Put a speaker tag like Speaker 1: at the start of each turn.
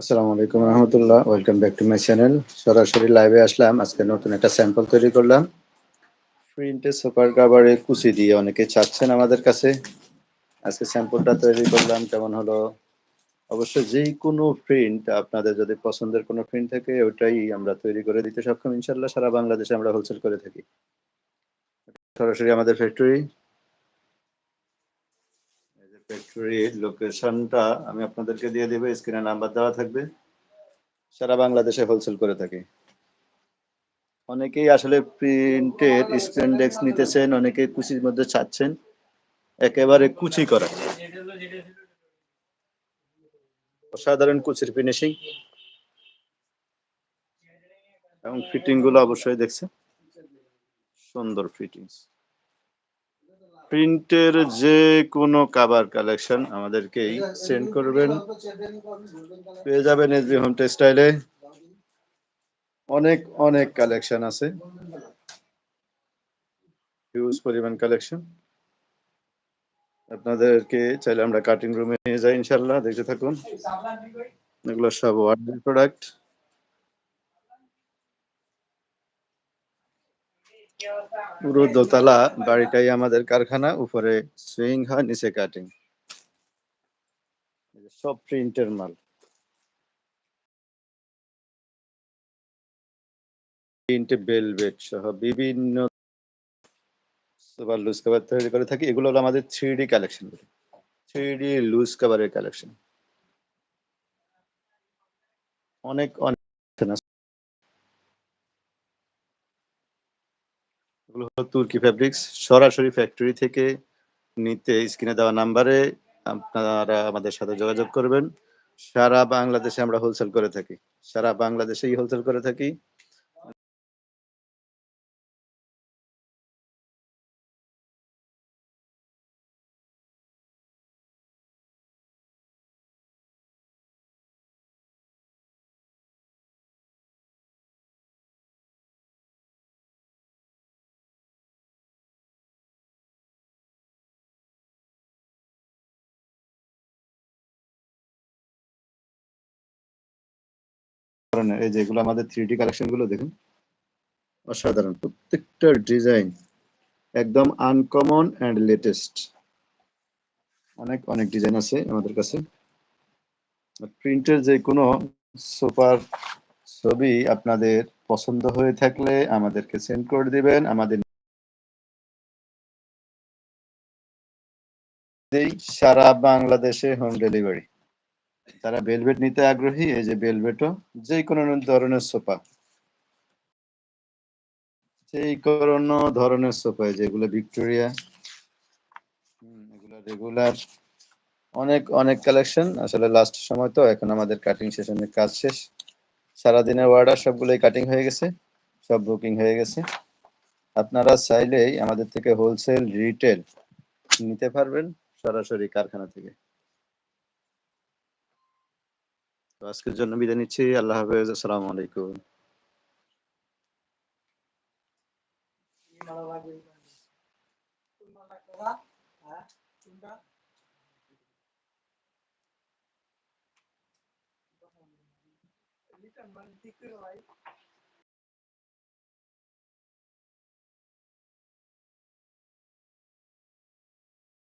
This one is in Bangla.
Speaker 1: আসসালামু আলাইকুম রহমতুল্লাহ। Welcome back to my channel সরাসরি লাইভে আসলাম। আজকে নতুন একটা স্যাম্পল তৈরি করলাম। প্রিন্টে সুপার কাভারে কুচি দিয়ে অনেকে চাচ্ছেন আমাদের কাছে। আজকে স্যাম্পলটা তৈরি করলাম। কেমন হলো? অবশ্য যেই কোনো প্রিন্ট আপনাদের যদি পছন্দের কোনো প্রিন্ট থাকে ওইটাই আমরা তৈরি করে দিতে সক্ষম। ইনশাল্লাহ সারা বাংলাদেশে আমরা হোলসেল করে থাকি। সরাসরি আমাদের ফ্যাক্টরি ফ্যাক্টরির লোকেশনটা আমি আপনাদেরকে দিয়ে দেবো স্ক্রিনে নাম্বার দেওয়া থাকবে। সারা বাংলাদেশে হোলসেল করে থাকি। অনেকেই আসলে প্রিন্টের স্প্যান্ডেক্স নিতেছেন, অনেকেই কুচির মধ্যে চাচ্ছেন একেবারে কুচি করা। অসাধারণ কুচির ফিনিশিং এবং ফিটিংগুলো অবশ্যই দেখছে সুন্দর ফিটিংস প্রিন্টের যে কোনো কাভার কালেকশন আমাদেরকেই সেন্ড করবেন। পেয়ে যাবেন এসবি হোম টেক্সটাইলে অনেক অনেক কালেকশন আছে। হিউজ পরিমাণ কালেকশন আপনাদেরকে চাইলে আমরা কাটিং রুমে নিয়ে যাই ইনশাল্লাহ দেখতে থাকুন। এগুলো সব ওয়ার্ডের প্রোডাক্ট পুরো দোতলা বাড়িটাই আমাদের কারখানা, উপরে সুইং হয়, নিচে কাটিং সব প্রিন্টের মাল। প্রিন্টে বেলভেট সহ বিভিন্ন সুপার লুজ কভার তৈরি করে থাকি। এগুলো হলো আমাদের three D collection three D loose কভারের collection অনেক অনেক এগুলো হলো তুর্কি ফ্যাব্রিক্স সরাসরি ফ্যাক্টরি থেকে নিতে স্ক্রিনে দেওয়া নাম্বারে আপনারা আমাদের সাথে যোগাযোগ করবেন। সারা বাংলাদেশে আমরা হোলসেল করে থাকি। সারা বাংলাদেশেই হোলসেল করে থাকি। ধরনের, এই যেগুলো আমাদের থ্রি ডি কালেকশনগুলো দেখুন। অসাধারণ, প্রত্যেকটা ডিজাইন একদম আনকমন অ্যান্ড লেটেস্ট অনেক অনেক ডিজাইন আছে আমাদের কাছে। প্রিন্টের যে কোনো সুপার ছবি আপনাদের পছন্দ হয়ে থাকলে আমাদেরকে সেন্ড করে দিবেন, আমাদের সারা বাংলাদেশে হোম ডেলিভারি যারা বেলভেট নিতে আগ্রহী, এই যে বেলভেটও যে কোনো ধরনের সোফা। যেই কোনো ধরনের সোফা যেগুলো ভিক্টোরিয়া এগুলো রেগুলার অনেক অনেক কালেকশন আসলে লাস্ট সময় তো, এখন আমাদের কাটিং সেশনের কাজ শেষ। সারাদিনের অর্ডার সবগুলোই কাটিং হয়ে গেছে, সব বুকিং হয়ে গেছে। আপনারা চাইলেই আমাদের থেকে হোলসেল রিটেল নিতে পারবেন, সরাসরি কারখানা থেকে। তো আজকের জন্য বিদায় নিচ্ছি আল্লাহ হাফেজ আসসালামু আলাইকুম
Speaker 2: লিটার মানে ঠিক করে ভাই